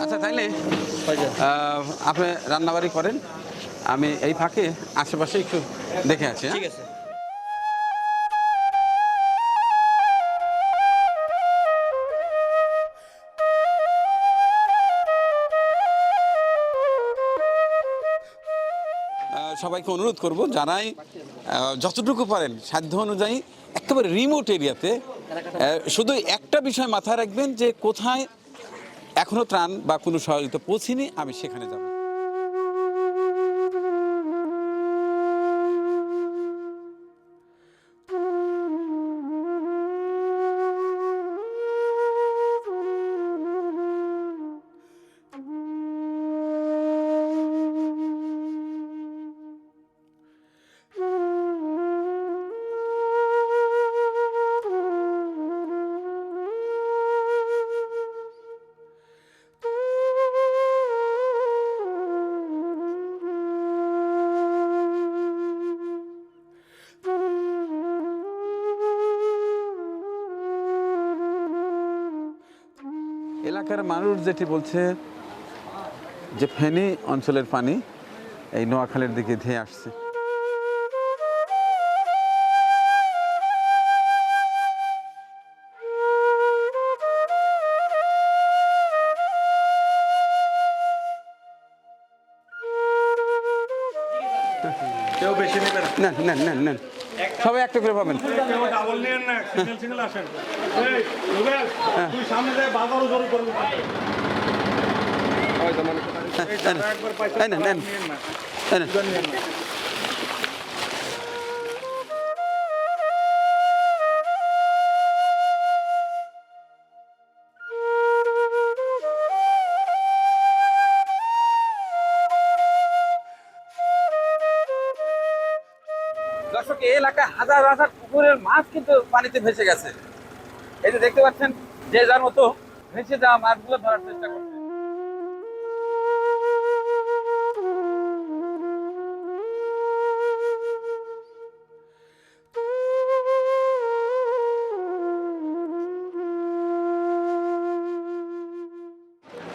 আচ্ছা তাইলে আপনি রান্নাবাড়ি করেন আমি এই ফাঁকে আশেপাশে একটু দেখে আছি হ্যাঁ? ঠিক আছে সবাইকে অনুরোধ করব যারাই আহ, যতটুকু পারেন সাধ্য অনুযায়ী একেবারে রিমোট এরিয়াতে শুধু একটা বিষয় মাথায় রাখবেন যে কোথায় এখনও ত্রাণ বা কোনো সহযোগিতা পৌঁছিনি আমি সেখানে যাব। এলাকার মানুষ যেটি বলছে যে ফেনী অঞ্চলের পানি এই নোয়াখালীর দিকে ধেয়ে আসছে। কেউ বেশি নেবে না। নেন নেন নেন সবাই একটা করে পাবেন নেন না দর্শক, এই এলাকায় হাজার হাজার পুকুরের মাছ কিন্তু পানিতে ভেসে গেছে। এই যে দেখতে পাচ্ছেন, যে যার মতো ভেসে যাওয়া মাছগুলো ধরার চেষ্টা করছে।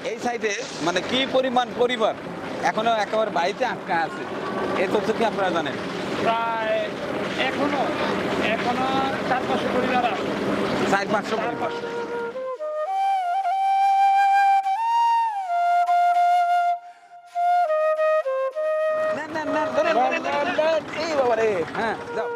এই সাইডে মানে কি পরিমাণ পরিবার এখনও একেবারে বাড়িতে আটকা আছে এই তথ্য কি আপনারা জানেন? প্রায় এখনও এখনও চার পাঁচশো পরিবার আছে চার পাঁচশো পরিবার। এই বাবা রে, হ্যাঁ, যাও।